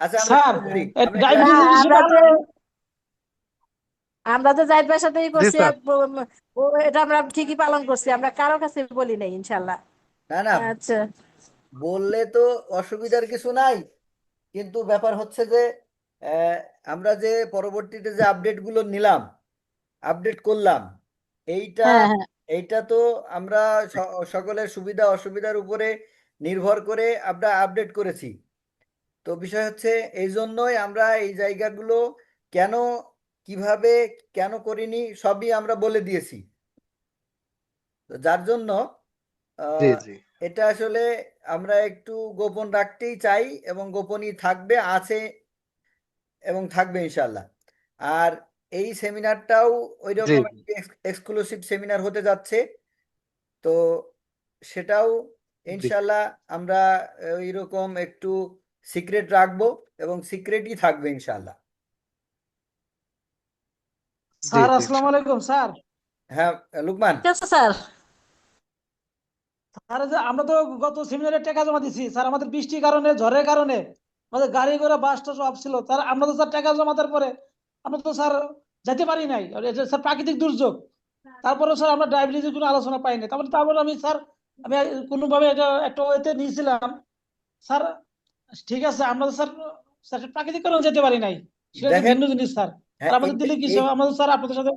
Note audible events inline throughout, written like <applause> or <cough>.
আচ্ছা আমরা স্যার তো জাহিদ ভাইয়ের সাথেই করছি এটা আমরা ঠিকই পালন করছি আমরা কারও কাছে বলি নাই ইনশাল্লাহ না না। আচ্ছা। বললে তো অসুবিধার কিছু নাই কিন্তু ব্যাপার হচ্ছে যে আমরা যে পরবর্তীতে যে আপডেটগুলো নিলাম আপডেট করলাম এইটা হ্যাঁ হ্যাঁ। এইটা তো আমরা সকলের সুবিধা অসুবিধার উপরে নির্ভর করে আমরা আপডেট করেছি। তো বিষয় হচ্ছে এই জন্যই আমরা এই জায়গাগুলো কেন কীভাবে কেন করিনি সবই আমরা বলে দিয়েছি। তো যার জন্য এটা আসলে আমরা একটু গোপন রাখতেই চাই এবং গোপনই থাকবে আছে এবং থাকবে ইনশাল্লাহ আর এই সেমিনারটাও ওই রকম এক্সক্লুসিভ সেমিনার হতে যাচ্ছে। তো সেটাও ইনশাল্লাহ আমরা ওই রকম একটু সিক্রেট রাখব এবং সিক্রেটই থাকবে ইনশাল্লাহ স্যার আসসালামু আলাইকুম স্যার। হ্যাঁ লুকমান। স্যার। স্যার আমরা তো গত সেমিনারে টাকা জমা দিছি। স্যার আমাদের বৃষ্টির কারণে ঝড়ের কারণে আমাদের গাড়ি ঘোড়া বাস টাস অফ ছিল। স্যার আমরা তো স্যার টাকা জমা দেওয়ার পরে আমরা তো স্যার যেতে পারি নাই। স্যার প্রাকৃতিক দুর্যোগ তারপরে স্যার আমরা ডায়াবেটিসের কোনো আলোচনা পাইনি। তারপরে তারপরে আমি স্যার আমি কোনোভাবে এটা একটা ওয়েতে নিয়েছিলাম। স্যার ঠিক আছে আমরা স্যার স্যার প্রাকৃতিক কারণে যেতে পারি নাই। সেটা ভিন্ন জিনিস স্যার। হ্যাঁ আমাদের দিলে কি এই- আমাদের স্যার আপনাদের সাথে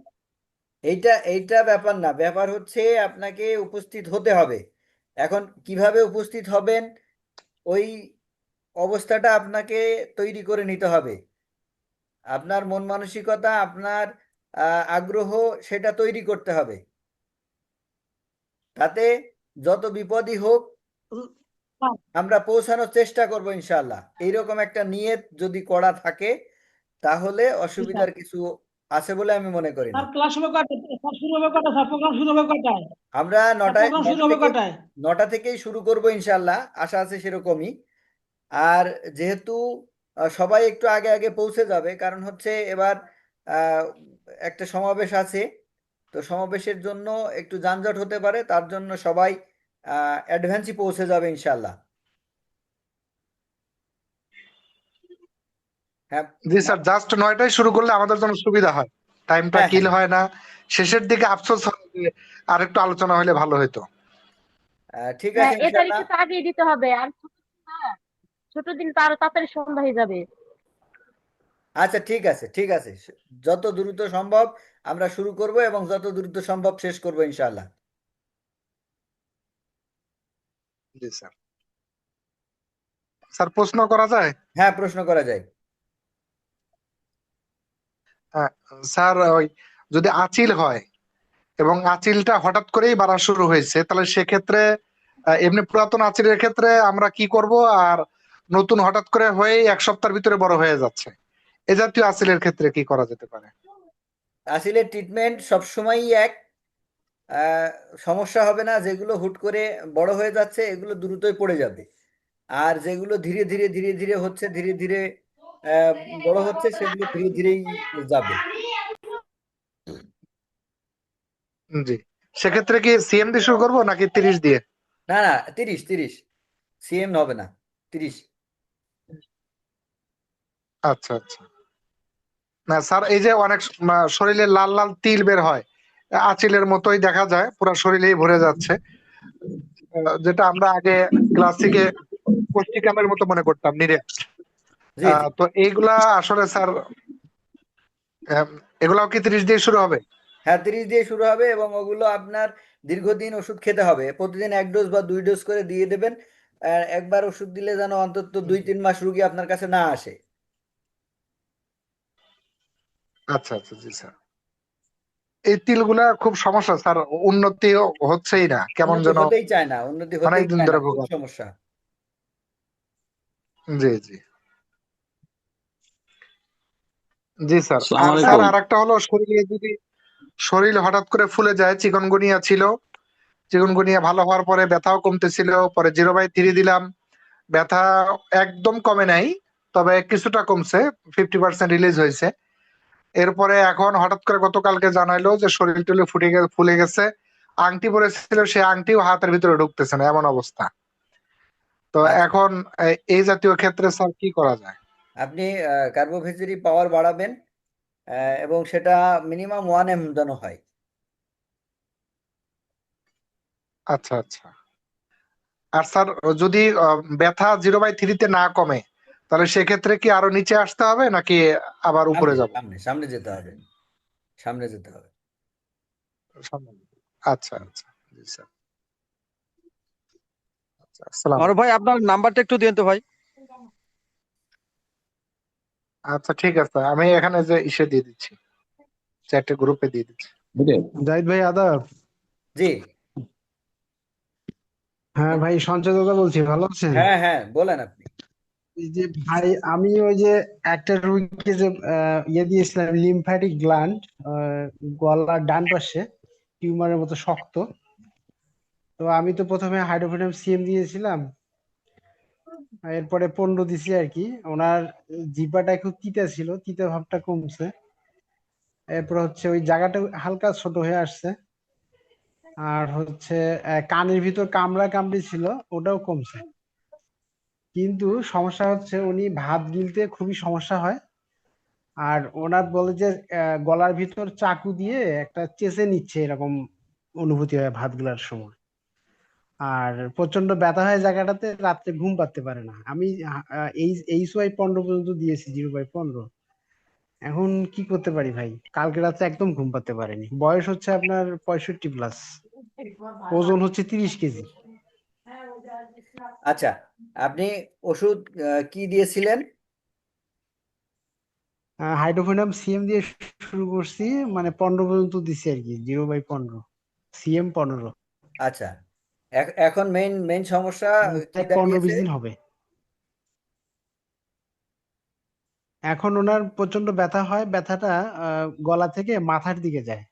এইটা এইটা ব্যাপার না। ব্যাপার হচ্ছে আপনাকে উপস্থিত হতে হবে। এখন কীভাবে উপস্থিত হবেন? ওই অবস্থাটা আপনাকে তৈরি করে নিতে হবে। আপনার মন মানসিকতা আপনার আহ, আগ্রহ সেটা তৈরি করতে হবে। তাতে যত বিপদই হোক আমরা পৌঁছানোর চেষ্টা করব ইনশাল্লাহ এইরকম একটা নিয়ত যদি করা থাকে তাহলে অসুবিধার কিছু আছে বলে আমি মনে করি স্যার ক্লাস হবে কয়টায়? স্যার শুরু হবে কয়টায় স্যার? প্রোগ্রাম শুরু হবে কয়টায়? আমরা স্যার নটায় শুরু হবে থেকেই শুরু করব ইনশাল্লাহ আশা আছে সেরকমই। আর যেহেতু সবাই একটু আগে আগে পৌঁছে যাবে কারণ হচ্ছে এবার আহ, একটা সমাবেশ আছে। তো সমাবেশের জন্য একটু যানজট হতে পারে তার জন্য সবাই অ্যাডভান্সই পৌঁছে যাবে ইনশাল্লাহ হ্যাঁ। জি স্যার জাস্ট নয়টায় শুরু করলে আমাদের জন্য সুবিধা হয়। টাইমটা হ্যাঁ, কিল হয় না। শেষের দিকে আফসোস হয় যে আরেকটু আলোচনা হলে ভালো হতো ঠিক হ্যাঁ আছে এ ইনশাল্লাহ তারিখে তো আগেই দিতে হবে। আর ছোট দিন তো আরও তাড়াতাড়ি সন্ধ্যা হয়ে যাবে। আচ্ছা ঠিক আছে ঠিক আছে। যত দ্রুত সম্ভব আমরা শুরু করব এবং যত দ্রুত সম্ভব শেষ করব ইনশাল্লাহ জি স্যার। স্যার প্রশ্ন করা যায়? হ্যাঁ প্রশ্ন করা যায়। হ্যাঁ স্যার ওই যদি আচিল হয় এবং আচিলটা হঠাৎ করেই বাড়া শুরু হয়েছে তাহলে সেক্ষেত্রে এমনি পুরাতন আচিলের ক্ষেত্রে আমরা কি করব? আর নতুন হঠাৎ করে হয়ে এক সপ্তাহের ভিতরে বড় হয়ে যাচ্ছে। এ জাতীয় আচিলের ক্ষেত্রে কি করা যেতে পারে? আসলে ট্রিটমেন্ট সবসময়ই এক সমস্যা হবে না যেগুলো হুট করে বড় হয়ে যাচ্ছে এগুলো দ্রুতই পড়ে যাবে। আর যেগুলো ধীরে ধীরে ধীরে ধীরে হচ্ছে ধীরে ধীরে বড় হচ্ছে সেগুলো ধীরে ধীরেই যাবে। জি। সেক্ষেত্রে কি সিএম দিয়ে শুরু করব নাকি তিরিশ দিয়ে? না না তিরিশ তিরিশ। সিএম হবে না তিরিশ। আচ্ছা আচ্ছা। না স্যার এই যে অনেক শরীরে লাল লাল তিল বের হয় আচিলের মতোই দেখা যায় পুরো শরীরেই ভরে যাচ্ছে। যেটা আমরা আগে ক্লাসিকে কোষ্ঠিকামের মতো মনে করতাম নিরে তো এইগুলা আসলে স্যার এগুলাও কি তিরিশ দিয়ে শুরু হবে? হ্যাঁ তিরিশ দিয়ে শুরু হবে এবং ওগুলো আপনার দীর্ঘদিন ওষুধ খেতে হবে। প্রতিদিন এক ডোজ বা দুই ডোজ করে দিয়ে দেবেন। একবার ওষুধ দিলে যেন অন্তত দুই তিন মাস রুগী আপনার কাছে না আসে। আচ্ছা আচ্ছা জি স্যার। এই তিলগুলা খুব সমস্যা স্যার। উন্নতি হচ্ছেই না কেমন যেন হতেই চায় না উন্নতি হতেই অনেকদিন ধরে সমস্যা। জি জি। জি স্যার। স্যার আরেকটা হলো শরীরে যদি শরীর হঠাৎ করে ফুলে যায় চিকনগুনিয়া ছিল। চিকনগুনিয়া ভালো হওয়ার পরে ব্যথাও কমতেছিল পরে জিরো বাই থ্রি দিলাম। ব্যথা একদম কমে নাই তবে কিছুটা কমছে ফিফটি পার্সেন্ট রিলিজ হয়েছে। এরপরে এখন হঠাৎ করে গতকালকে জানাইলো যে শরীর টুলে ফুটে গে- ফুলে গেছে। আংটি পরেছিল সে আংটিও হাতের ভিতরে ঢুকতেছে না এমন অবস্থা। তো আচ্ছা। এখন এই জাতীয় ক্ষেত্রে স্যার কি করা যায়? আপনি কার্বোভেজিরি পাওয়ার বাড়াবেন এবং সেটা মিনিমাম ওয়ান এম যেন হয়। আচ্ছা আচ্ছা। আর স্যার যদি ব্যথা জিরো বাই থ্রিতে না কমে তাহলে সেক্ষেত্রে কি আরও নিচে আসতে হবে নাকি আবার উপরে যাব? সামনে সামনে যেতে হবে। সামনে যেতে হবে। আচ্ছা আচ্ছা জি স্যার। আচ্ছা ভাই আপনার নাম্বারটা একটু দিন তো ভাই। আচ্ছা ঠিক আছে। আমি এখানে যে ইসে দিয়ে দিচ্ছি। চ্যাটে গ্রুপে দিয়ে দিচ্ছি। জাহিদ ভাই আদাব। জি। হ্যাঁ ভাই সঞ্চয় দাদা বলছি ভালো আছেন? হ্যাঁ হ্যাঁ বলেন আপনি। যে ভাই, আমি ওই যে একটা রুগীকে যে ইয়ে দিয়েছিলাম লিম্ফ্যাটিক গ্ল্যান্ড গলার ডান পাশে, টিউমারের মতো শক্ত। তো আমি তো প্রথমে হাইড্রোফোনিয়াম সিএম দিয়েছিলাম। এরপরে পনেরো দিছি আর কি। ওনার জিহ্বাটা একটু তিতা ছিল, তিতা ভাবটা কমছে। এরপর হচ্ছে ওই জায়গাটা হালকা ছোট হয়ে আসছে। আর হচ্ছে কানের ভিতর কামড়া কামড়ি ছিল, ওটাও কমছে। কিন্তু সমস্যা হচ্ছে উনি ভাত গিলতে খুবই সমস্যা হয়। আর ওনার বলে যে গলার ভিতর চাকু দিয়ে একটা চেঁচে নিচ্ছে এরকম অনুভূতি হয় ভাত গিলার সময়। আর প্রচণ্ড ব্যথা হয় জায়গাটাতে, রাত্রে ঘুম পাড়তে পারে না। আমি এই এইচ ওয়াই পনেরো পর্যন্ত দিয়েছি, জিরো বাই পনেরো। এখন কি করতে পারি ভাই? কালকে রাতে একদম ঘুম পাড়তে পারেনি। বয়স হচ্ছে আপনার পঁয়ষট্টি প্লাস ওজন হচ্ছে তিরিশ কেজি। আচ্ছা আপনি ওষুধ কি দিয়েছিলেন? হাইড্রোফোনিয়াম সিএম দিয়ে শুরু করছি মানে পনেরো পর্যন্ত দিছি আর কি জিরো বাই পনেরো সিএম পনেরো। আচ্ছা এখন মেইন মেইন সমস্যা পনেরো বিশ দিন হবে। এখন ওনার প্রচণ্ড ব্যথা হয় ব্যথাটা গলা থেকে মাথার দিকে যায়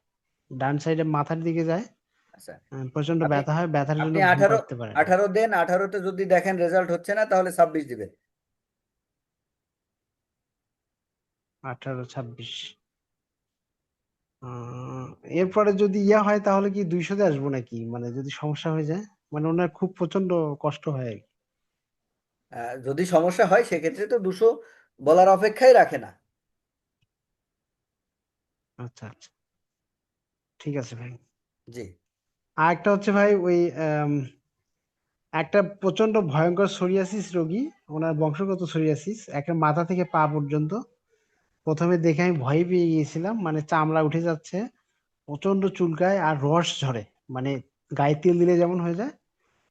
ডান সাইডে মাথার দিকে যায়। প্রচণ্ড ব্যথা হয় ব্যথার জন্য আপনি আঠারো দেন আঠারোতে যদি দেখেন রেজাল্ট হচ্ছে না তাহলে ছাব্বিশ দিবেন আঠারো ছাব্বিশ। এরপরে যদি ইয়া হয় তাহলে কি দুইশোতে আসব নাকি? মানে যদি সমস্যা হয়ে যায় মানে ওনার খুব প্রচণ্ড কষ্ট হয়। যদি সমস্যা হয় সেক্ষেত্রে তো দুশো বলার অপেক্ষাই রাখে না। আচ্ছা আচ্ছা। ঠিক আছে ভাই। জি। আর একটা হচ্ছে ভাই ওই একটা প্রচণ্ড ভয়ঙ্কর সোরিয়াসিস রোগী, ওনার বংশগত সোরিয়াসিস একটা মাথা থেকে পা পর্যন্ত। প্রথমে দেখে আমি ভয় পেয়ে গিয়েছিলাম মানে চামড়া উঠে যাচ্ছে প্রচণ্ড চুলকায় আর রস ঝরে মানে গায়ে তেল দিলে যেমন হয়ে যায়,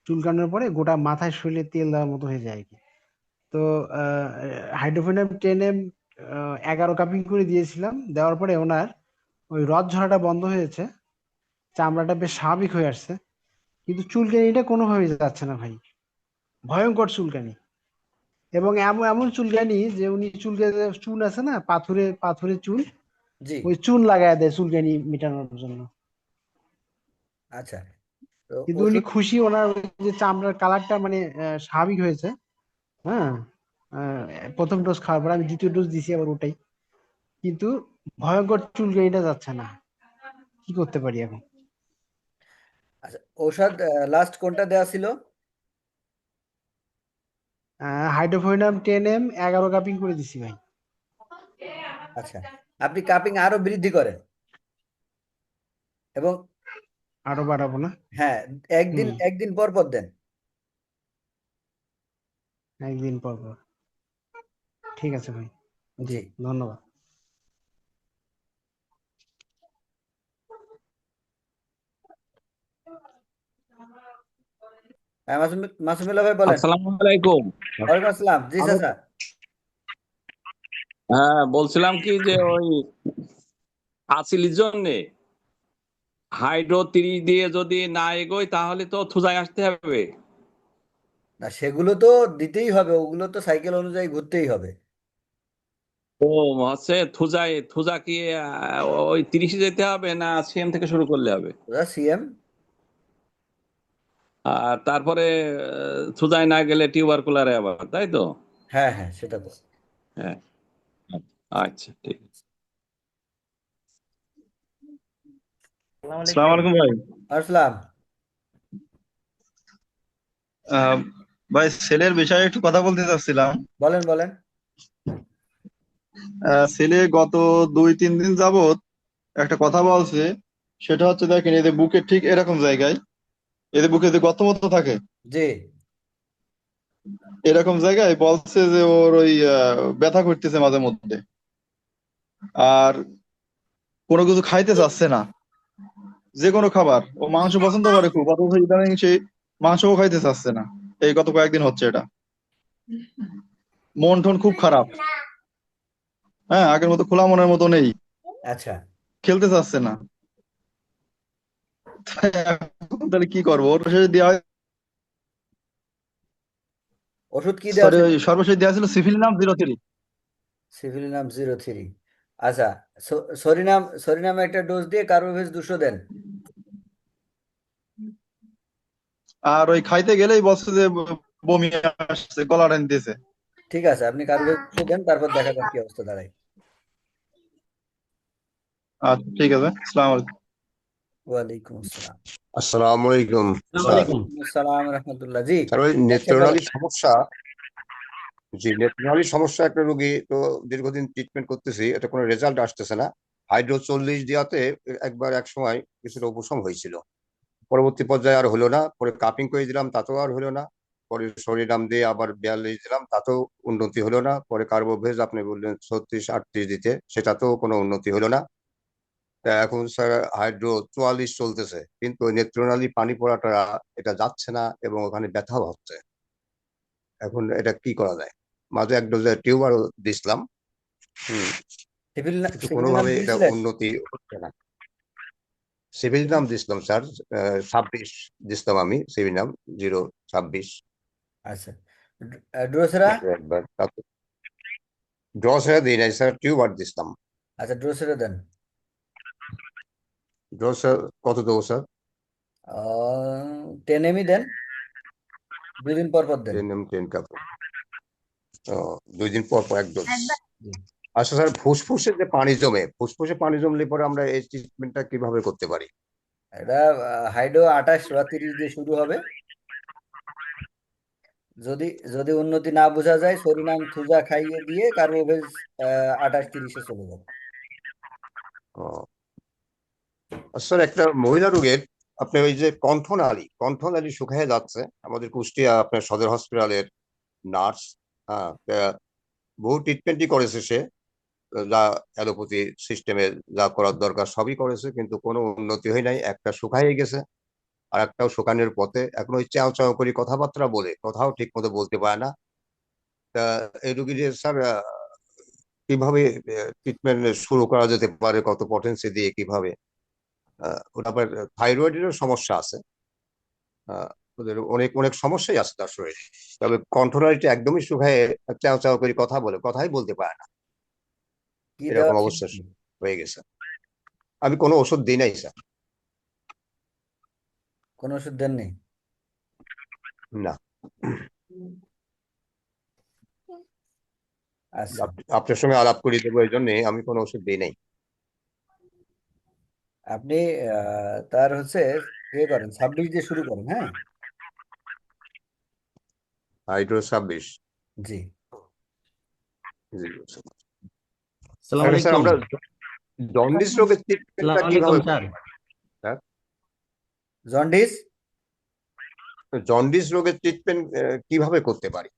চুলকানোর পরে গোটা মাথায় শরীরে তেল দেওয়ার মতো হয়ে যায় আর কি। তো হাইড্রোফোনিয়াম টেন এম এগারো কাপিং করে দিয়েছিলাম, দেওয়ার পরে ওনার ওই রস ঝরাটা বন্ধ হয়েছে চামড়াটা বেশ স্বাভাবিক হয়ে আসছে। কিন্তু চুলকানিটা কোনোভাবেই যাচ্ছে না ভাই। ভয়ঙ্কর চুলকানি। এবং এমন এমন চুলকানি যে উনি চুলকে চুল আছে না পাথুরে পাথুরে চুল ওই চুন লাগায় দেয় চুলকানি মেটানোর জন্য। আচ্ছা। কিন্তু উনি খুশি ওনার যে চামড়ার কালারটা মানে স্বাভাবিক হয়েছে। হ্যাঁ? প্রথম ডোজ খাওয়ার পর আমি দ্বিতীয় ডোজ দিছি আবার ওটাই। কিন্তু ভয়ঙ্কর চুলকানিটা যাচ্ছে না। কি করতে পারি এখন? ঔষধ লাস্ট কোনটা দেওয়া ছিল? হাইড্রোফোনিয়াম টেন এম এগারো কাপিং করে দিছি ভাই। আচ্ছা আপনি কাপিং আরও বৃদ্ধি করেন। এবং আরও বাড়াবো না? হ্যাঁ একদিন একদিন পর পর দেন। একদিন পর পর। ঠিক আছে ভাই। জি। ধন্যবাদ। হ্যাঁ মাসুমুল্লাহ ভাই বলেন। আসসালামু আলাইকুম। ওয়ালাইকুম আসসালাম। জি চাচা। হ্যাঁ বলছিলাম কি যে ওই আসিলির জন্যে হাইড্রো তিরিশ দিয়ে যদি না এগোয় তাহলে তো থুজায় আসতে হবে। না সেগুলো তো দিতেই হবে। ওগুলো তো সাইকেল অনুযায়ী ঘুরতেই হবে। ও হচ্ছে থুজায় থুজা কি ওই তিরিশে যেতে হবে না সিএম থেকে শুরু করলে হবে? সিএম? আর তারপরে আহ, না গেলে টিউবারকুলারে আবার তাই তো? হ্যাঁ হ্যাঁ সেটা তো। হ্যাঁ আচ্ছা ঠিক আছে। আসসালামু আলাইকুম ভাই। আসসালাম। আহ, ভাই ছেলের বিষয়ে একটু কথা বলতে চাচ্ছিলাম। বলেন বলেন। আহ, ছেলে গত দুই তিন দিন যাবত একটা কথা বলছে সেটা হচ্ছে দেখেন এদের বুকের ঠিক এরকম জায়গায় এদের বুকে যে গর্ত মতো থাকে? জি। এরকম জায়গায় বলছে যে ওর ওই ব্যথা করতেছে মাঝে মধ্যে। আর কোনো কিছু খাইতে চাচ্ছে না। যে কোনো খাবার। ও মাংস পছন্দ করে খুব। অথচ ইদানিং সে মাংসও খাইতে চাচ্ছে না। এই গত কয়েকদিন হচ্ছে এটা। মন টন খুব খারাপ। হ্যাঁ আগের মতো খোলা মনের মতো নেই। আচ্ছা। খেলতে চাচ্ছে না। <laughs> তাহলে কি করব? ওর শেষ দেওয়া ওষুধ কি দেওয়া সরি ছিল? সর্বশেষ দেওয়া ছিল syphilinum zero three. Syphilinum zero three. আচ্ছা স- সরিনাম একটা ডোজ দিয়ে দুশো দেন। আর ওই খাইতে গেলেই বলছে যে বমি আসছে গলা টান দিয়েছে। ঠিক আছে আপনি কার্বোভেজ দেন তারপর দেখা যাক কি অবস্থা দাঁড়ায়। আচ্ছা ঠিক আছে আসসালামু আলাইকুম। ওয়ালাইকুম আসসালাম। আসসালামু আলাইকুম আসসালাম রহমতুল্লাহ। জি। স্যার ওই নেত্রনালীর সমস্যা জি নেত্রনালীর সমস্যা একটা রোগী তো দীর্ঘদিন ট্রিটমেন্ট করতেছি এটা কোনো রেজাল্ট আসতেছে না। হাইড্রো চল্লিশ দেওয়াতে একবার এক সময় কিছুটা উপশম হয়েছিল। পরবর্তী পর্যায়ে আর হলো না পরে কাপিং করে দিলাম তাতেও আর হলো না। পরে শরীরাম দিয়ে আবার বিয়াল্লিশ দিলাম তাতেও উন্নতি হলো না। পরে কার্বোভেজ আপনি বললেন ছত্রিশ আটত্রিশ দিতে সেটাতেও কোনো উন্নতি হলো না। এখন স্যার হাইড্রো চুয়াল্লিশ চলতেছে। কিন্তু নেত্রনালী পানি পড়াটা এটা যাচ্ছে না এবং ওখানে ব্যথাও হচ্ছে। এখন এটা কি করা যায়? মাঝে এক ডোজে টিউবারও দিছিলাম। হুম। কোনোভাবে এটা উন্নতি হচ্ছে না। সিভিল নাম দিছিলাম স্যার ছাব্বিশ দিছিলাম আমি সিভিল নাম জিরো ছাব্বিশ। আচ্ছা। ড্রোসেরা একবার ড্রস দিই নাই স্যার টিউবার দিছিলাম। আচ্ছা ড্রোসেরা দেন। ড্রস কত দেবো স্যার টেন এমই দেন। দুদিন পর পর দেন। টেন এম টেন কাপ দুই দিন পর পর এক ডোজ আচ্ছা স্যার ফুসফুসে যে পানি জমে ফুসফুসে পানি জমলে পরে আমরা এই ট্রিটমেন্টটা কীভাবে করতে পারি? এটা হাইড্রো আঠাশ বা তিরিশ দিয়ে শুরু হবে। যদি যদি উন্নতি না বোঝা যায় সরিনাম থুজা খাইয়ে দিয়ে কার্বোভেজ আঠাশ তিরিশে চলে যাবে। ও স্যার, একটা মহিলা রোগের আপনার ওই যে কণ্ঠনালী কণ্ঠনালী শুকিয়ে যাচ্ছে। আমাদের কুষ্টিয়া আপনার সদর হসপিটালের নার্স হ্যাঁ বহু ট্রিটমেন্টই করেছে সে। যা অ্যালোপ্যাথি সিস্টেমে যা করার দরকার সবই করেছে, কিন্তু কোনো উন্নতি হয় নাই। একটা শুকাইয়ে গেছে, আর একটাও শুকানোর পথে এখন ওই চাও চাও করে কথাবার্তা বলে, কথাও ঠিক মতো বলতে পারে না। তা এই রুগীদের স্যার কীভাবে ট্রিটমেন্ট শুরু করা যেতে পারে, কত পটেন্সি দিয়ে কীভাবে? ওটা আবার থাইরয়েডেরও সমস্যা আছে। ওদের অনেক অনেক সমস্যাই আছে তার শরীরে। তবে কণ্ঠনালীটা একদমই শুকায় চাও চাও করে কথা বলে কথাই বলতে পারে না। এরকম অবস্থা হয়ে গেছে। আমি কোনো ওষুধ দিই নাই স্যার। কোনো ওষুধ দেন দেননি না। আচ্ছা। আপনার সঙ্গে আলাপ করে দেবো এই জন্যে আমি কোনো ওষুধ দিই নাই। আপনি আহ, তার হচ্ছে ইয়ে করেন ছাব্বিশ দিয়ে শুরু করেন হ্যাঁ? হাইড্রো ছাব্বিশ জি। আচ্ছা, আমরা জন্ডিস রোগের ট্রিটমেন্টটা কীভাবে জন্ডিস? জন্ডিস রোগের ট্রিটমেন্ট কীভাবে করতে পারি?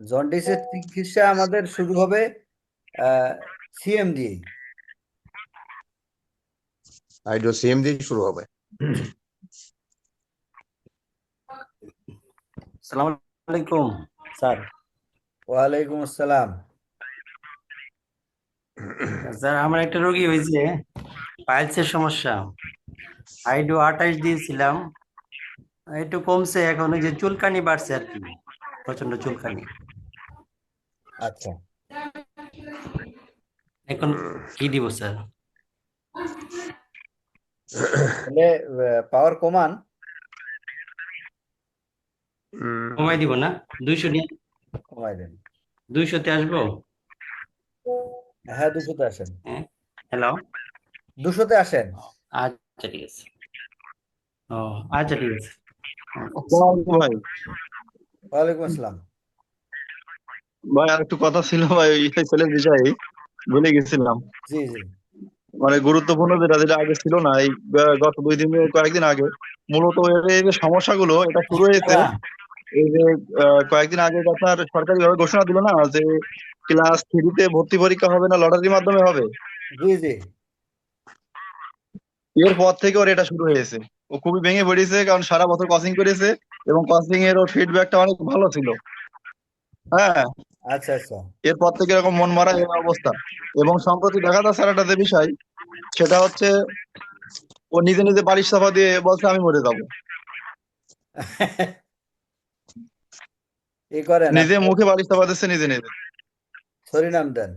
জন্ডিসের চিকিৎসা আমাদের শুরু হবে সিএম দিয়ে হাইড্রো সিএম দিয়ে শুরু হবে। সালাম আলাইকুম। স্যার। ওয়ালাইকুম আসসালাম। স্যার আমার একটা রোগী হয়েছে পাইলসের সমস্যা। হাইড্রো আঠাশ দিয়েছিলাম একটু কমছে এখন ওই যে চুলকানি বাড়ছে আর কি প্রচণ্ড চুলকানি। আচ্ছা। এখন কি দিব স্যার? তাহলে পাওয়ার কমান। কমাই দিব না? দুইশো নিয়ে কমাই দেন। দুইশোতে আসব? হ্যাঁ দুশোতে আসেন। হ্যালো? দুশোতে আসেন। আচ্ছা ঠিক আছে। ও আচ্ছা ঠিক আছে। ভাই ওয়ালাইকুম আসসালাম। ভাই আর একটু কথা ছিল ভাই ওই ছেলের বিষয়ে ভুলে গেছিলাম। জি জি। মানে গুরুত্বপূর্ণ যেটা যেটা আগে ছিল না এই গত দুই দিন কয়েকদিন আগে মূলত এই যে সমস্যাগুলো এটা শুরু হয়েছে। হ্যাঁ। এই যে কয়েকদিন আগে আপনার সরকারি ভাবে ঘোষণা দিল না যে ক্লাস থ্রিতে ভর্তি পরীক্ষা হবে না লটারির মাধ্যমে হবে। জি জি। এরপর থেকে ওর এটা শুরু হয়েছে। ও খুবই ভেঙে পড়েছে কারণ সারা বছর কোচিং করেছে এবং কোচিং এর ওর ফিডব্যাকটা অনেক ভালো ছিল। হ্যাঁ। আচ্ছা আচ্ছা। এরপর থেকে এরকম মন মারা এই অবস্থা। এবং সম্প্রতি দেখা যাচ্ছে আর একটা যে বিষয় সেটা হচ্ছে ও নিজে নিজে বালিশ চাপা দিয়ে বলছে আমি মরে যাব। ই করেন নিজে মুখে বালিশ চাপা দিচ্ছে নিজে নিজে। সরিনাম দেন।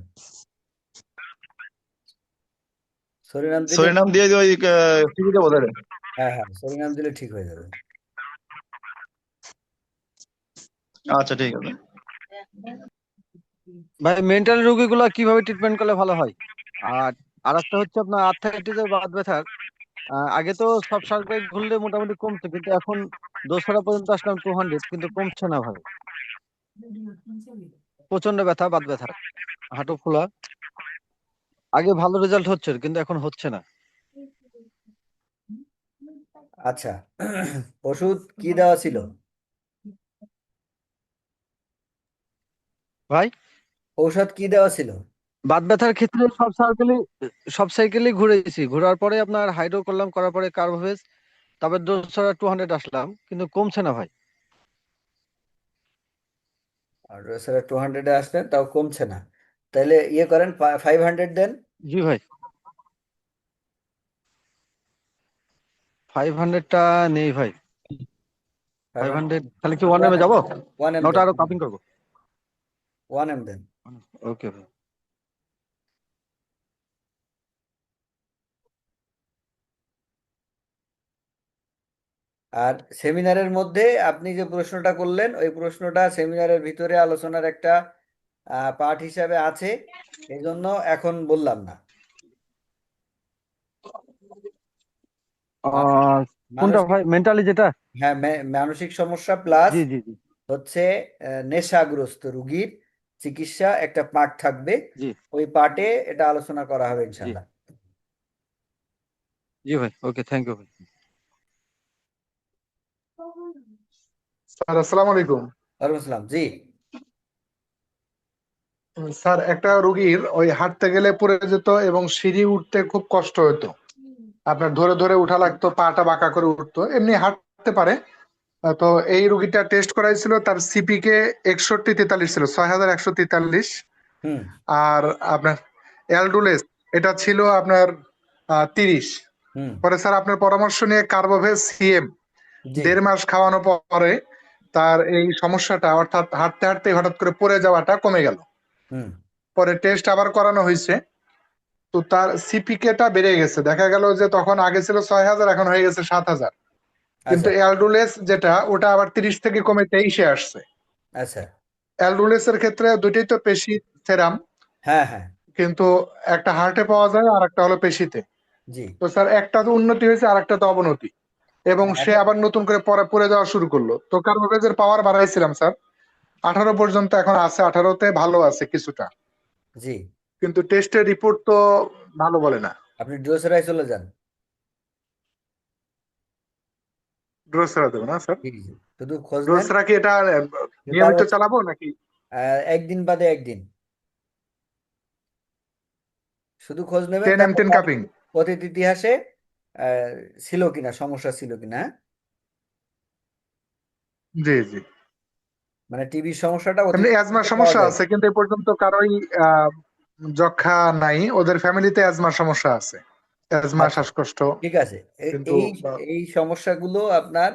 সরিনাম দিলে সরিনাম দিয়ে দিয়ে ওই টিভিতে বোঝাবে হ্যাঁ হ্যাঁ সরিনাম দিলে ঠিক হয়ে যাবে। আচ্ছা ঠিক আছে। ভাই মেন্টাল রোগীগুলো কীভাবে ট্রিটমেন্ট করলে ভালো হয়? আর আরেকটা হচ্ছে আপনার আর্থারাইটিসের বাত ব্যথার আগে তো সব সার্জারি ঘুরলে মোটামুটি কমছে কিন্তু এখন দোসরা পর্যন্ত আসলাম টু হান্ড্রেড কিন্তু কমছে না ভাই। প্রচণ্ড ব্যথা বাদ ব্যথা, হাঁটু ফোলা। আগে ভালো রেজাল্ট হচ্ছে, কিন্তু এখন হচ্ছে না। আচ্ছা ওষুধ কি দেওয়া ছিল? ভাই? ঔষধ কি দেওয়া ছিল? বাত ব্যথার ক্ষেত্রে সব সার্কেলই সব সাইকেলই ঘুরেছি। ঘোরার পরে আপনার হাইড্রো করলাম করার পরে কার্বোভেজ তারপর দোসরা টু হান্ড্রেড আসলাম কিন্তু কমছে না ভাই। আর রোসারা টু হান্ড্রেডে আসলেন তাও কমছে না। তাহলে ইয়ে করেন ফাইভ হান্ড্রেড দেন। জি ভাই। ফাইভ হান্ড্রেডটা নেই ভাই। ফাইভ হান্ড্রেড তাহলে কি ওয়ান এমে যাব? ওয়ান এম না ওটা আরও কাপিং করব? ওয়ান এম দেন। ওকে ভাই। আর সেমিনারের মধ্যে আপনি যে প্রশ্নটা করলেন ওই প্রশ্নটা সেমিনারের ভিতরে আলোচনার একটা পার্ট হিসাবে আছে। এই জন্য এখন বললাম না। আহ, কোনটা মানসিক ভাই? মেন্টালি যেটা? হ্যাঁ মানসিক সমস্যা প্লাস হচ্ছে নেশাগ্রস্ত রুগীর চিকিৎসা একটা পার্ট থাকবে। জি। ওই পার্টে এটা আলোচনা করা হবে ইনশাল্লাহ জি। ভাই ওকে থ্যাংক ইউ স্যার আসসালামু আলাইকুম। ওয়ালাইকুম আসসালাম জি। স্যার একটা রুগীর ওই হাঁটতে গেলে পড়ে যেত এবং সিঁড়ি উঠতে খুব কষ্ট হতো। আপনার ধরে ধরে উঠা লাগতো পাটা বাঁকা করে উঠতো এমনি হাঁটতে পারে। তো এই রুগীটা টেস্ট করাইছিল তার সিপিকে একষট্টি তেতাল্লিশ ছিল ছয় হাজার একশো তেতাল্লিশ। হুম। আর আপনার অ্যালডুলেস এটা ছিল আপনার তিরিশ। হুম। পরে স্যার আপনার পরামর্শ নিয়ে কার্বোভেজ সিএম দেড় মাস খাওয়ানোর পরে তার এই সমস্যাটা অর্থাৎ হাঁটতে হাঁটতে হঠাৎ করে পড়ে যাওয়াটা কমে গেল। হুম। পরে টেস্ট আবার করানো হয়েছে। তো তার সিপিকেটা বেড়ে গেছে। দেখা গেল যে তখন আগে ছিল ছয় হাজার এখন হয়ে গেছে সাত হাজার কিন্তু আচ্ছা। অ্যালডুলেস যেটা ওটা আবার তিরিশ থেকে কমে তেইশে আসছে। আচ্ছা। অ্যালডুলেসের ক্ষেত্রে দুটোই তো পেশি থেরাম হ্যাঁ হ্যাঁ। কিন্তু একটা হার্টে পাওয়া যায় আর একটা হলো পেশিতে। জি। তো স্যার একটা তো উন্নতি হয়েছে আর একটা তো অবনতি। এবং সে আবার নতুন করে পরে পড়ে যাওয়া শুরু করল। তো কার্বোভেজের পাওয়ার বাড়াইছিলাম স্যার। আঠারো পর্যন্ত এখন আছে আঠারোতে ভালো আছে কিছুটা। জি। কিন্তু টেস্টের রিপোর্ট তো ভালো বলে না। আপনি ডোসরায় চলে যান। ড্রোসরা দেবো না স্যার শুধু খোঁজ ড্রোসরা কি এটা নিয়মিত চালাবো নাকি? একদিন বাদে একদিন। শুধু খোঁজ নেবেন টেন এম টেন কাপিং অতীত ইতিহাসে ছিল কিনা সমস্যা ছিল কিনা? জি জি। মানে টিবির সমস্যাটা অ্যাজমার সমস্যা আছে কিন্তু এ পর্যন্ত কারোই যক্ষা নাই। ওদের ফ্যামিলিতে অ্যাজমার সমস্যা আছে। অ্যাজমা শ্বাসকষ্ট ঠিক আছে। এই এই সমস্যাগুলো আপনার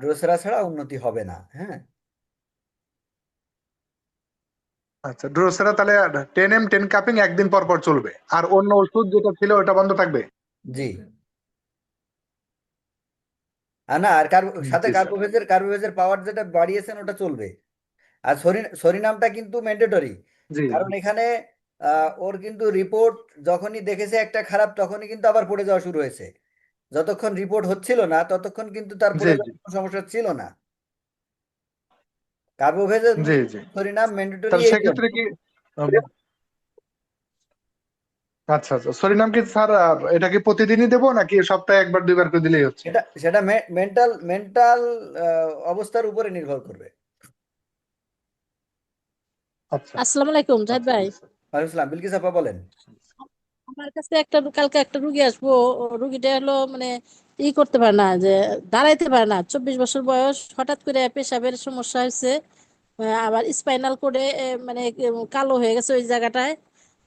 ড্রোসেরা ছাড়া উন্নতি হবে না হ্যাঁ? আচ্ছা ড্রোসেরা তাহলে টেন এম টেন কাপিং একদিন পর পর চলবে। আর অন্য ওষুধ যেটা ছিল ওটা বন্ধ থাকবে? জি। না আর কার্বো সাথে কার্বোভেজের কার্বোভেজের পাওয়ার যেটা বাড়িয়েছেন ওটা চলবে। আর সরি সরিনামটা কিন্তু ম্যান্ডেটরি। কারণ এখানে ওর কিন্তু রিপোর্ট যখনই দেখেছে একটা খারাপ তখনই কিন্তু আবার পড়ে যাওয়া শুরু হয়েছে। যতক্ষণ রিপোর্ট হচ্ছিল না ততক্ষণ কিন্তু তার জি পড়ে যাওয়ার সমস্যা ছিল না। কার্বোভেজের ম্যান্ডেটরি সেক্ষেত্রে কি আচ্ছা আচ্ছা। সরিনাম কি স্যার? আহ, এটা কি প্রতিদিনই দেবো নাকি সপ্তাহে একবার দুইবার করে দিলেই হচ্ছে? সেটা সেটা মেন্টাল মেন্টাল অবস্থার উপরে নির্ভর করবে। আচ্ছা। আসসালামু আলাইকুম জাহিদ ভাই। বিলকিস আপা বলেন। আমার কাছে একটা কালকে একটা রুগী আসব রুগীটা হলো মানে ই করতে পারে না, যে দাঁড়াইতে পারে না। চব্বিশ বছর বয়স, হঠাৎ করে পেশাবের সমস্যা হয়েছে আবার স্পাইনাল মানে কালো হয়ে গেছে ওই জায়গাটায়।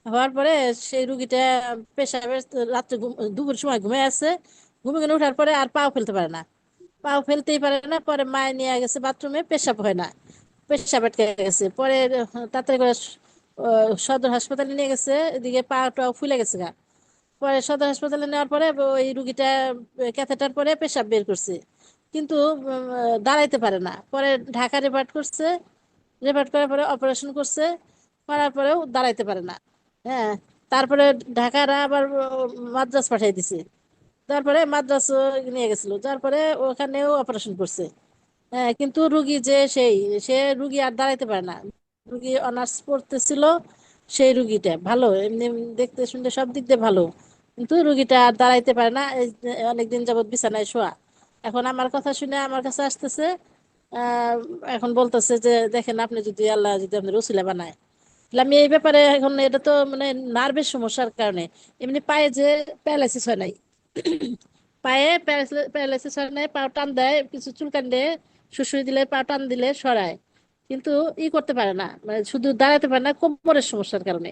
হওয়ার পরে সেই রুগীটা পেশাবের রাত্রে ঘুম, দুপুর সময় ঘুমে আছে। ঘুমিয়ে ঘুমিয়ে ওঠার পরে আর পাও ফেলতে পারে না। পাও ফেলতেই পারে না, পরে মায়ে নিয়ে গেছে বাথরুমে, পেশাব হয় না, পেশাব আটকে গেছে। পরে তাড়াতাড়ি করে সদর হাসপাতালে নিয়ে গেছে এদিকে পা টাও ফুলে গেছে গা। পরে সদর হাসপাতালে নেওয়ার পরে ওই রুগীটা ক্যাথেটার পরে পেশাব বের করছে। কিন্তু দাঁড়াইতে পারে না। পরে ঢাকা রেফার করছে রেফার করার পরে অপারেশন করছে করার পরেও দাঁড়াইতে পারে না। হ্যাঁ তারপরে ঢাকার আবার উম, মাদ্রাজ পাঠিয়ে দিছে। তারপরে মাদ্রাস নিয়ে গেছিল। তারপরে ওখানেও অপারেশন করছে। হ্যাঁ কিন্তু রুগী যে সেই সে রুগী আর দাঁড়াইতে পারে না। রুগী অনার্স পড়তেছিল, সেই রুগীটা ভালো, এমনি দেখতে শুনতে সব দিক দিয়ে ভালো। কিন্তু রুগীটা আর দাঁড়াইতে পারে না অনেকদিন যাবত বিছানায় শোয়া। এখন আমার কথা শুনে আমার কাছে আসতেছে এখন বলতেছে যে, দেখেন আপনি যদি আল্লাহ যদি আপনার রসিলা বানায়। আমি এই ব্যাপারে এখন এটা তো মানে নার্ভের সমস্যার কারণে। এমনি পায়ে যে প্যারালাইসিস হয় নাই, পায়ে প্যারালাইসিস হয় নাই পা টান দেয়, কিছু চুলকান দিয়ে শুশুই দিলে পা টান দিলে সরায়। কিন্তু ই করতে পারে না। মানে শুধু দাঁড়াতে পারে না কোমরের সমস্যার কারণে।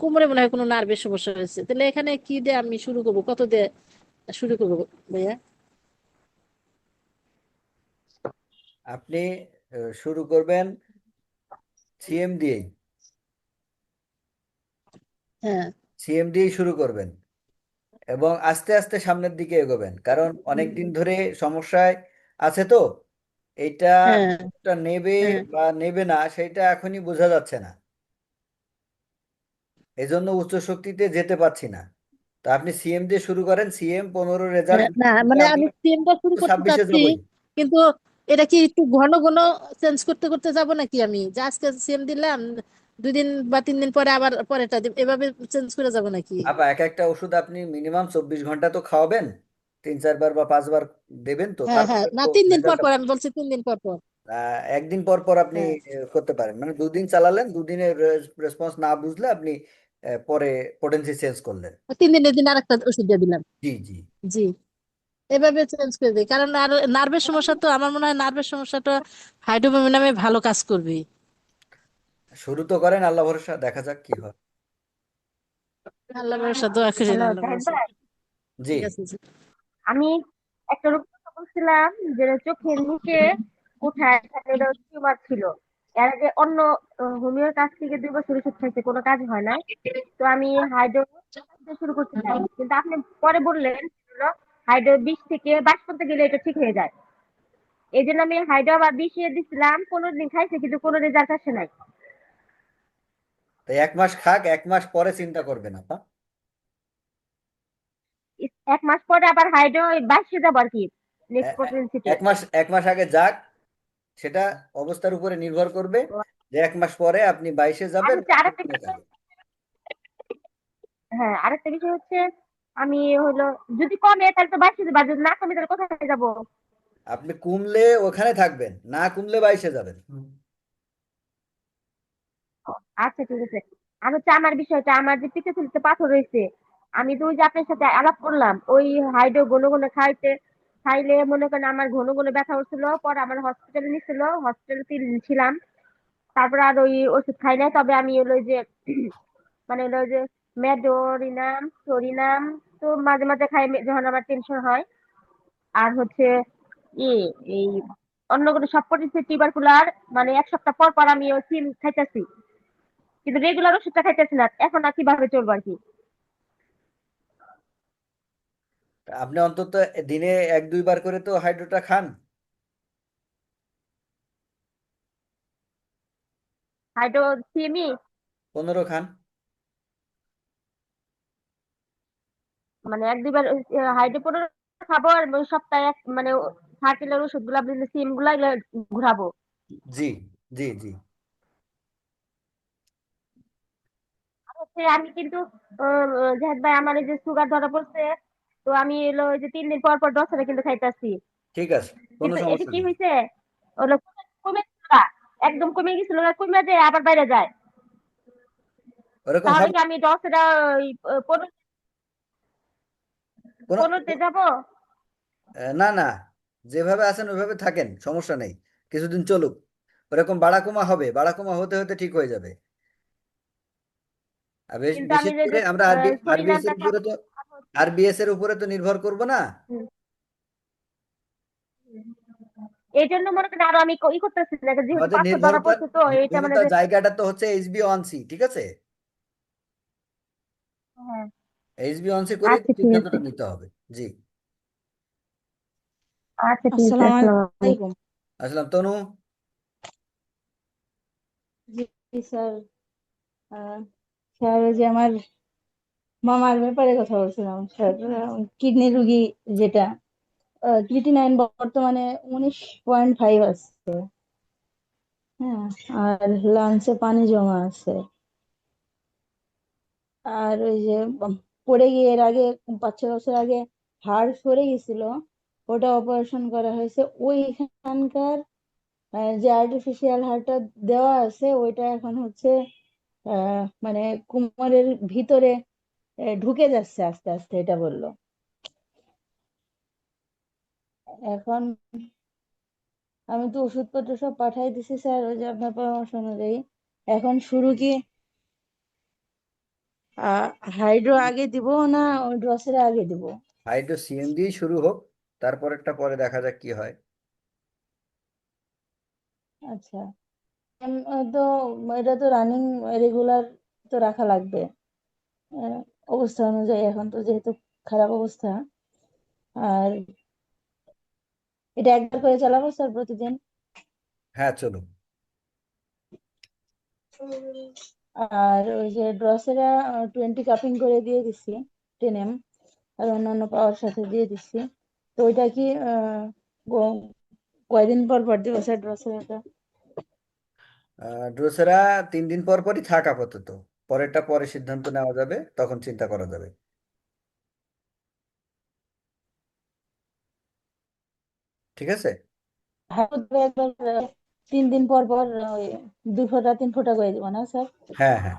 কোমরে মনে হয় কোনো নার্ভের সমস্যা হয়েছে। তাহলে এখানে কি দিয়ে আমি শুরু করব? কত দিয়ে শুরু করব ভাইয়া? আপনি শুরু করবেন সিএম দিয়েই। হ্যাঁ। সিএম দিয়েই শুরু করবেন। এবং আস্তে আস্তে সামনের দিকে এগোবেন। কারণ অনেক দিন ধরে সমস্যায় আছে তো। এটা হ্যাঁ কতটা নেবে হ্যাঁ। বা নেবে না সেটা এখনই বোঝা যাচ্ছে না। এজন্য উচ্চ শক্তিতে যেতে পারছি না। তো আপনি সিএম দিয়ে শুরু করেন সিএম পনেরো রেজাল্ট হ্যাঁ, না মানে আমি সিএমটা শুরু করতে ছাব্বিশে চাচ্ছি যাবই কিন্তু এটা কি একটু ঘন ঘন চেঞ্জ করতে করতে যাব নাকি আমি? যে আজকে সিএম দিলাম দুই দিন বা তিন দিন পরে আবার পরেরটা দিব এভাবে চেঞ্জ করে যাব নাকি? আপা এক একটা ওষুধ আপনি মিনিমাম চব্বিশ ঘণ্টা তো খাওয়াবেন। তিন চারবার বা পাঁচবার দেবেন তো হ্যাঁ হ্যাঁ তারপরে না তো তিন দিন পর পর আমি বলছি তিন দিন পর পর। একদিন পর পর আপনি হ্যাঁ। করতে পারেন। মানে দুদিন চালালেন দুদিনের রেসপন্স না বুঝলে আপনি পরে পোটেন্সি চেঞ্জ করলেন। তিন দিনের দিন আরেকটা ওষুধ দিয়ে দিলাম। জি জি। জি। এভাবে চেঞ্জ করে দিই। কারণ আর নার্ভের সমস্যা তো আমার মনে হয় নার্ভের সমস্যাটা হাইড্রোমিনামে ভালো কাজ করবে। শুরু তো করেন আল্লাহ ভরসা দেখা যাক কি হয়। আল্লাহ ভরসা দোয়া করি আল্লাহ ভরসা। জি। ঠিক আছে জি। আমি একটা রোগ বলছিলাম যে চোখের নিচে কোথায় টিউমার ছিল। এর আগে অন্য হোমিওর কাছ থেকে দুই বছর ওষুধ খাইছে কোনো কাজ হয় না তো আমি হাইড্রো শুরু করতে চাই। কিন্তু আপনি পরে বললেন হাইড্রো বিশ থেকে বাইশ পর্যন্ত গেলে এটা ঠিক হয়ে যায়। এই জন্য আমি হাইড্রো আবার বিষিয়ে দিছিলাম দিন খাইছে, কিন্তু কোনো রেজাল্ট আসে নাই। এক মাস খাক, এক মাস পরে চিন্তা করবেন আপা। এক মাস পরে আবার হাইড্রো বাইশে যাব আর কি নেক্সট এক মাস এক মাস আগে যাক সেটা অবস্থার উপরে নির্ভর করবে যে এক মাস পরে আপনি বাইশে যাবেন। হ্যাঁ আরেকটা বিষয় হচ্ছে আমি হলো যদি কমে তাহলে তো বাইশে যাব যদি না কমে তাহলে কোথায় যাব? আপনি কমলে ওখানে থাকবেন না কমলে বাইশে যাবেন। আচ্ছা ঠিক আছে। আর হচ্ছে আমার বিষয়টা আমার যে পিঠে থলিতে পাথর রয়েছে আমি তো ওই যে আপনার সাথে আলাপ করলাম, ওই হাইড্রো ঘন ঘন খাইতে, খাইলে মনে করেন আমার ঘন ঘন ব্যথা হচ্ছিল পর আমার হসপিটালে নিছিল হসপিটালে ছিলাম। তারপরে আর ওই ওষুধ খাই নাই, তবে আমি হলো যে মানে হলো যে মেডোরিনাম, সরিনাম, তো মাঝে মাঝে খাই, যখন আমার টেনশন হয়। আর হচ্ছে ই, এই অন্য কোনো সব পরিস্থিতি টিউবারকুলার মানে এক সপ্তাহ পর পর আমি ওই সিম খাইতেছি। কিন্তু রেগুলার ওষুধটা খাইতেছি না, এখন আর কীভাবে চলবো আর কি? আপনি অন্তত দিনে এক দুইবার করে তো হাইড্রোটা খান। হাইড্রো সিএমই পনেরো খান। মানে এক দুইবার হাইড্রো পনেরো খাব আর সপ্তাহে এক মানে সার্কেলের ওষুধগুলা সিমগুলা ঘুরাবো। জি জি জি। হচ্ছে আমি কিন্তু জাহেদ ভাই আমার এই যে সুগার ধরা পড়ছে তো আমি এলো ওই যে তিন দিন পর পর ডক্টরে কিন্তু খাইতাছি। ঠিক আছে কোনো সমস্যা কি হয়েছে কমে একদম কমে গেছিল না কমে যায় আবার বাইরে যায়। ওরকম তাহলে আমি ডক্টরে পনেরো কোনো পনেরোতে যাব। না না যেভাবে আছেন ওইভাবে থাকেন সমস্যা নেই কিছুদিন চলুক। ওরকম বাড়া কমা হবে বাড়া কমা হতে হতে ঠিক হয়ে যাবে। কিন্তু আমরা আরবি তো আরবিএস এর উপরে তো নির্ভর করব না? এই জন্য মনে করেন আরও আমি ই করতেছি না যেহেতু আমাদের পাথর নির্ভর ধরা পড়ছে তো এটা মানে জায়গাটা তো হচ্ছে এইচবি ওয়ান সি ঠিক আছে? হ্যাঁ। এইচবি ওয়ান সি করে আচ্ছা সিদ্ধান্তটা নিতে হবে জি। আচ্ছা ঠিক আছে আসসালামু আলাইকুম। তনু? জি স্যার। স্যার যে আমার মামার ব্যাপারে কথা বলছিলাম কিডনি রুগী যেটা ক্রিটিনাইন বর্তমানে উনিশ পয়েন্ট ফাইভ আছে। হ্যাঁ আর লাংসে পানি জমা আছে। আর ওই যে পড়ে গিয়ে এর আগে, পাঁচ ছয় বছর আগে হাড় সরে গেছিল ওটা অপারেশন করা হয়েছে। ওইখানকার যে আর্টিফিশিয়াল হাড়টা দেওয়া আছে, ওইটা এখন হচ্ছে মানে কোমরের ভিতরে ঢুকে যাচ্ছে আস্তে আস্তে এটা বলল। এখন আমি তো ওষুধপত্র সব পাঠাই দিছি স্যার ওই যে আপনার পরামর্শ অনুযায়ী। এখন শুরু কি? হাইড্রো আগে দিব না ড্রসের আগে দিব? হাইড্রো সিএম দিয়েই শুরু হোক তারপরেরটা পরে দেখা যাক কি হয়। আচ্ছা। তো এটা তো রানিং রেগুলার তো রাখা লাগবে। অবস্থা অনুযায়ী এখন তো যেহেতু খারাপ অবস্থা আর এটা একবার করে চালাবো স্যার প্রতিদিন? হ্যাঁ চলুন আর ওই যে ড্রসেরা টোয়েন্টি কাপিং করে দিয়ে দিচ্ছি টেন এম আর অন্যান্য পাওয়ার সাথে দিয়ে দিচ্ছি। তো ওইটা কি কয়দিন পর পর দিব স্যার ড্রসেরাটা ড্রোসেরা তিন দিন পর পরই থাক আপাতত। পরেরটা পরে সিদ্ধান্ত নেওয়া যাবে তখন চিন্তা করা যাবে। ঠিক আছে? হ্যাঁ তিন দিন পর পর দুই ফোঁটা তিন ফোঁটা করে দিব না স্যার? হ্যাঁ হ্যাঁ।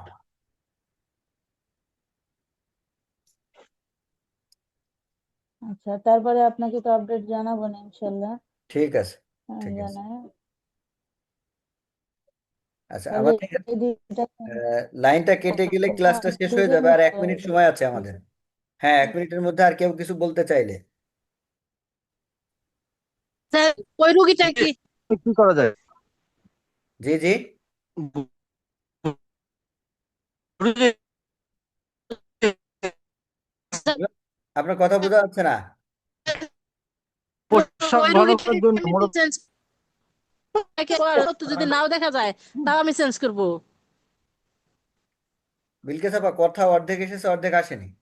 আচ্ছা তারপরে আপনাকে তো আপডেট জানাব না ইনশাল্লাহ। ঠিক আছে হ্যাঁ, ঠিক আছে। জানায়। আচ্ছা আমাদের দুইটা আহ, লাইনটা কেটে গেলে ক্লাসটা শেষ হয়ে যাবে আর এক মিনিট সময় আছে আমাদের। হ্যাঁ এক মিনিটের মধ্যে আর কেউ কিছু বলতে চাইলে। স্যার ওই রুগীটা কি? কি করা যায়? জি জি। আপনার কথা বোঝা যাচ্ছে না। পোশাক ভালো করার জন্য আমি মোটা- চেঞ্জ যদি নাও দেখা যায় তাও আমি চেঞ্জ করব। বিলকে সাপা কথা অর্ধেক এসেছে অর্ধেক আসেনি।